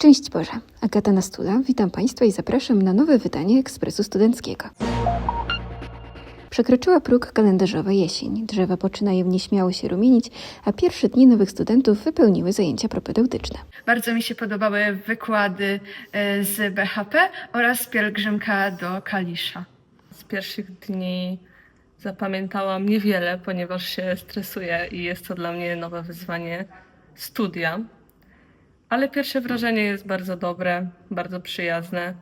Szczęść Boże! Agata Nastula, witam Państwa i zapraszam na nowe wydanie Ekspresu Studenckiego. Przekroczyła próg kalendarzowa jesień. Drzewa poczynają nieśmiało się rumienić, a pierwsze dni nowych studentów wypełniły zajęcia propedeutyczne. Bardzo mi się podobały wykłady e, z BHP oraz pielgrzymka do Kalisza. Z pierwszych dni zapamiętałam niewiele, ponieważ się stresuję i jest to dla mnie nowe wyzwanie studia. Ale pierwsze wrażenie jest bardzo dobre, bardzo przyjazne,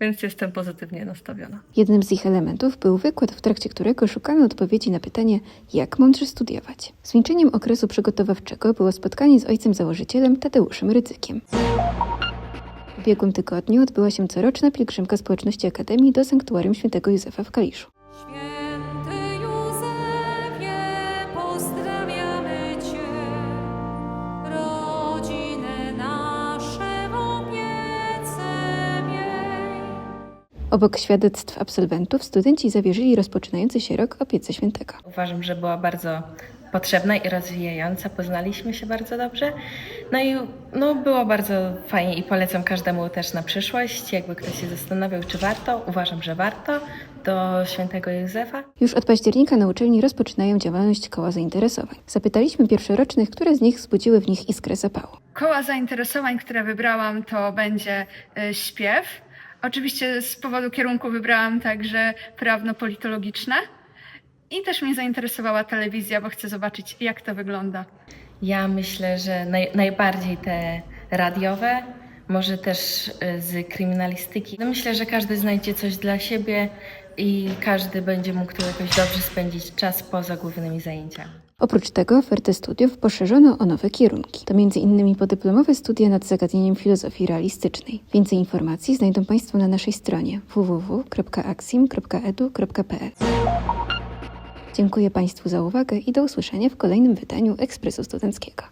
więc jestem pozytywnie nastawiona. Jednym z ich elementów był wykład, w trakcie którego szukano odpowiedzi na pytanie, jak mądrze studiować. Zwieńczeniem okresu przygotowawczego było spotkanie z ojcem założycielem Tadeuszem Rydzykiem. W ubiegłym tygodniu odbyła się coroczna pielgrzymka społeczności Akademii do Sanktuarium Świętego Józefa w Kaliszu. Obok świadectw absolwentów studenci zawierzyli rozpoczynający się rok opiece świętego. Uważam, że była bardzo potrzebna i rozwijająca. Poznaliśmy się bardzo dobrze. No i no, było bardzo fajnie i polecam każdemu też na przyszłość. Jakby ktoś się zastanawiał, czy warto, uważam, że warto, do świętego Józefa. Już od października na uczelni rozpoczynają działalność koła zainteresowań. Zapytaliśmy pierwszorocznych, które z nich wzbudziły w nich iskrę zapału. Koła zainteresowań, które wybrałam, to będzie e, śpiew. Oczywiście z powodu kierunku wybrałam także prawno-politologiczne. I też mnie zainteresowała telewizja, bo chcę zobaczyć, jak to wygląda. Ja myślę, że naj, najbardziej te radiowe, może też y, z kryminalistyki. No myślę, że każdy znajdzie coś dla siebie i każdy będzie mógł tu jakoś dobrze spędzić czas poza głównymi zajęciami. Oprócz tego ofertę studiów poszerzono o nowe kierunki. To m.in. podyplomowe studia nad zagadnieniem filozofii realistycznej. Więcej informacji znajdą Państwo na naszej stronie www.axim.edu.pl Dziękuję Państwu za uwagę i do usłyszenia w kolejnym wydaniu Ekspresu Studenckiego.